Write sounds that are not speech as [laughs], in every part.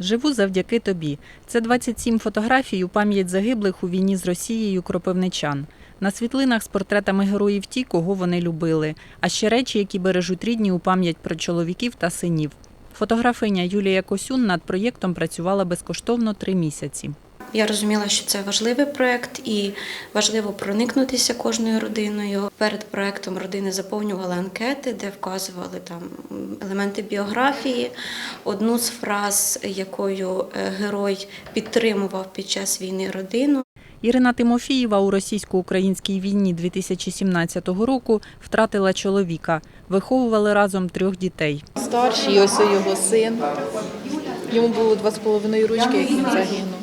Живу завдяки тобі. Це 27 фотографій у пам'ять загиблих у війні з Росією кропивничан. На світлинах з портретами героїв ті, кого вони любили, а ще речі, які бережуть рідні у пам'ять про чоловіків та синів. Фотографиня Юлія Косюн над проєктом працювала безкоштовно три місяці. Я розуміла, що це важливий проект і важливо проникнутися кожною родиною. Перед проектом родини заповнювали анкети, де вказували там елементи біографії. Одну з фраз, якою е, герой підтримував під час війни родину. Ірина Тимофієва у російсько-українській війні 2017 року втратила чоловіка. Виховували разом трьох дітей. Старший, ось його син. Йому було два з половиною ручки, як він загинув.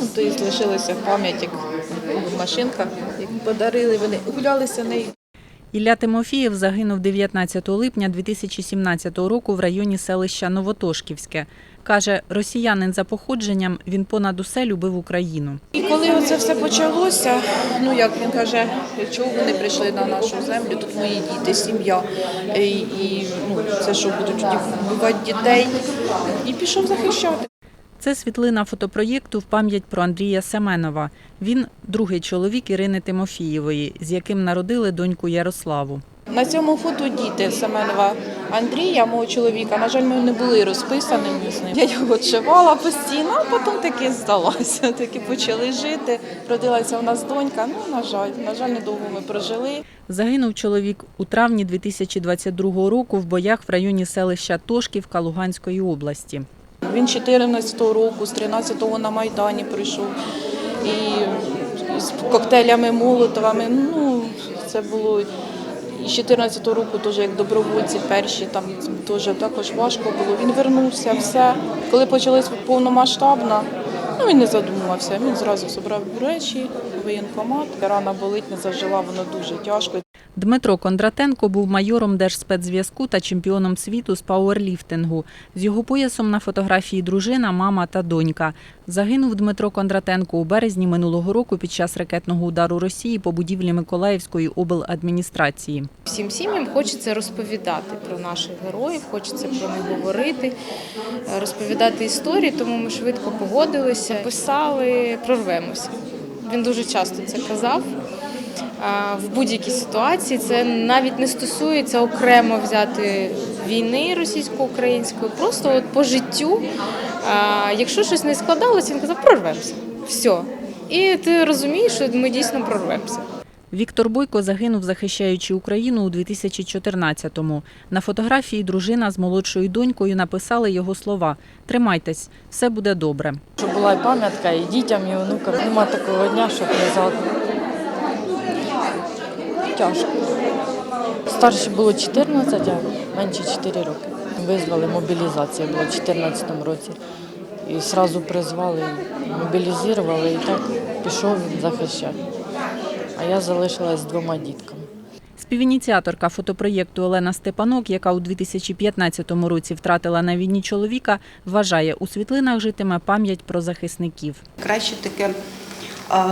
Ну, то і залишилася пам'ять, як машинка, як подарили, вони гулялися нею. Ілля Тимофієв загинув 19 липня 2017 року в районі селища Новотошківське. Каже, росіянин за походженням він понад усе любив Україну. І коли це все почалося, ну як він каже, чого вони прийшли на нашу землю, тут мої діти, сім'я. І, і ну, це що будуть вбивати дітей. І пішов захищати. Це світлина фотопроєкту в пам'ять про Андрія Семенова. Він другий чоловік Ірини Тимофієвої, з яким народили доньку Ярославу. На цьому фото діти Семенова Андрія, мого чоловіка. На жаль, ми не були розписаними з ним. Я його відшивала постійно, а потім таки здалася. [laughs] Таки почали жити. Родилася у нас донька. Ну, на жаль, на жаль, недовго ми прожили. Загинув чоловік у травні 2022 року в боях в районі селища Тошківка Луганської області. Він 14-го року, з 13-го на Майдані прийшов. І з коктейлями Молотовими. Ну, це було і з 14-го року теж як добровольці перші, там теж також важко було. Він вернувся, все. Коли почалось повномасштабно, ну він не задумувався. Він зразу зібрав речі, воєнкомат. Рана болить, не зажила, воно дуже тяжко. Дмитро Кондратенко був майором Держспецзв'язку та чемпіоном світу з пауерліфтингу. З його поясом на фотографії дружина, мама та донька. Загинув Дмитро Кондратенко у березні минулого року під час ракетного удару Росії по будівлі Миколаївської обладміністрації. Всім сім'ям хочеться розповідати про наших героїв, хочеться про них говорити, розповідати історії, тому ми швидко погодилися, писали, прорвемося. Він дуже часто це казав. В будь-якій ситуації це навіть не стосується окремо взяти війни російсько-української, просто от по життю. Якщо щось не складалося, він казав, прорвемося. Все. І ти розумієш, що ми дійсно прорвемося. Віктор Бойко загинув, захищаючи Україну у 2014-му. На фотографії дружина з молодшою донькою написали його слова: Тримайтесь, все буде добре. Щоб була і пам'ятка, і дітям, і онукам. Нема такого дня, щоб не тяжко. Старші було 14, а менше 4 роки. Визвали мобілізація була в 2014 році. І одразу призвали, мобілізували і так пішов він захищати. А я залишилась з двома дітками. Співініціаторка фотопроєкту Олена Степанок, яка у 2015 році втратила на війні чоловіка, вважає, у світлинах житиме пам'ять про захисників. краще таке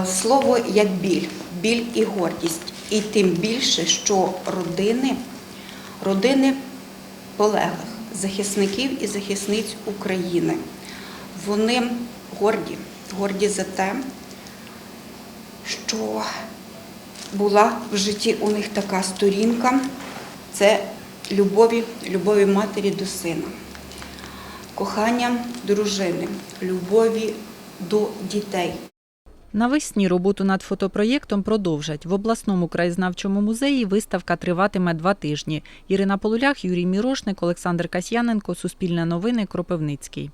слово як біль, біль і гордість. І тим більше, що родини, родини полеглих, захисників і захисниць України, вони горді, горді за те, що була в житті у них така сторінка, це любові, любові матері до сина. Кохання дружини, любові до дітей. Навесні роботу над фотопроєктом продовжать. В обласному краєзнавчому музеї виставка триватиме два тижні. Ірина Полулях, Юрій Мірошник, Олександр Касьяненко, Суспільне новини, Кропивницький.